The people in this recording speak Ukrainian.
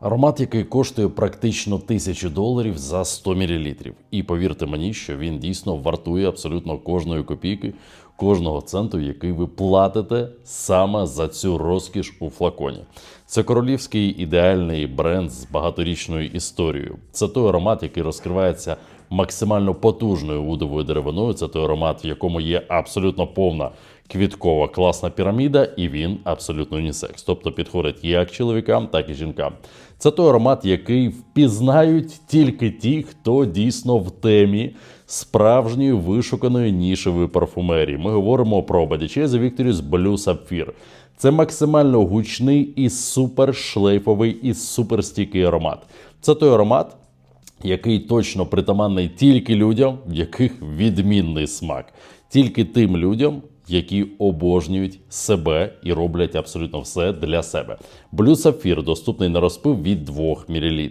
Аромат, який коштує практично тисячу доларів за 100 мл. І повірте мені, що він дійсно вартує абсолютно кожної копійки, кожного центу, який ви платите саме за цю розкіш у флаконі. Це королівський ідеальний бренд з багаторічною історією. Це той аромат, який розкривається максимально потужною вудовою деревиною. Це той аромат, в якому є абсолютно повна квіткова класна піраміда, і він абсолютно унісекс. Тобто підходить як чоловікам, так і жінкам. Це той аромат, який впізнають тільки ті, хто дійсно в темі справжньої вишуканої нішевої парфумерії. Ми говоримо про Bodychese Victorious Blue Sapphire. Це максимально гучний і супершлейфовий і суперстійкий аромат. Це той аромат, який точно притаманний тільки людям, в яких відмінний смак, тільки тим людям, які обожнюють себе і роблять абсолютно все для себе. Блю сапфір доступний на розпив від 2 мл.